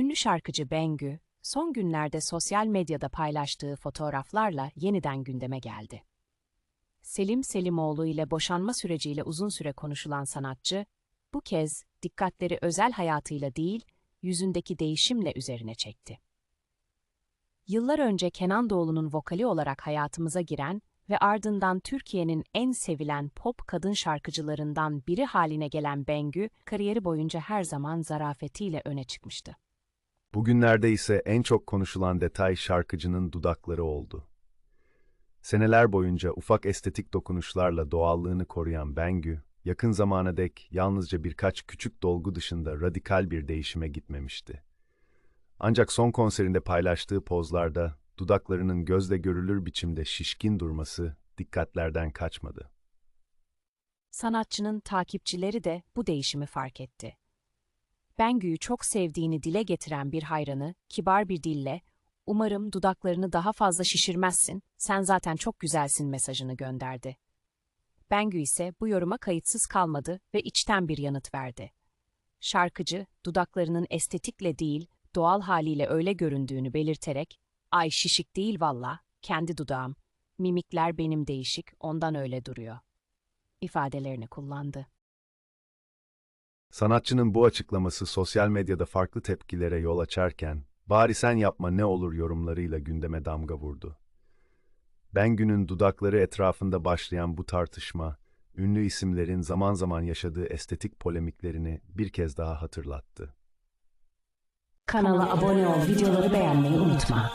Ünlü şarkıcı Bengü, son günlerde sosyal medyada paylaştığı fotoğraflarla yeniden gündeme geldi. Selim Selimoğlu ile boşanma süreciyle uzun süre konuşulan sanatçı, bu kez dikkatleri özel hayatıyla değil, yüzündeki değişimle üzerine çekti. Yıllar önce Kenan Doğulu'nun vokali olarak hayatımıza giren ve ardından Türkiye'nin en sevilen pop kadın şarkıcılarından biri haline gelen Bengü, kariyeri boyunca her zaman zarafetiyle öne çıkmıştı. Bugünlerde ise en çok konuşulan detay şarkıcının dudakları oldu. Seneler boyunca ufak estetik dokunuşlarla doğallığını koruyan Bengü, yakın zamana dek yalnızca birkaç küçük dolgu dışında radikal bir değişime gitmemişti. Ancak son konserinde paylaştığı pozlarda dudaklarının gözle görülür biçimde şişkin durması dikkatlerden kaçmadı. Sanatçının takipçileri de bu değişimi fark etti. Bengü'yü çok sevdiğini dile getiren bir hayranı, kibar bir dille, umarım dudaklarını daha fazla şişirmezsin, sen zaten çok güzelsin mesajını gönderdi. Bengü ise bu yoruma kayıtsız kalmadı ve içten bir yanıt verdi. Şarkıcı, dudaklarının estetikle değil, doğal haliyle öyle göründüğünü belirterek, ay şişik değil valla, kendi dudağım, mimikler benim değişik, ondan öyle duruyor ifadelerini kullandı. Sanatçının bu açıklaması sosyal medyada farklı tepkilere yol açarken, bari sen yapma ne olur yorumlarıyla gündeme damga vurdu. Bengü'nün dudakları etrafında başlayan bu tartışma, ünlü isimlerin zaman zaman yaşadığı estetik polemiklerini bir kez daha hatırlattı. Kanala abone ol, videoları beğenmeyi unutma.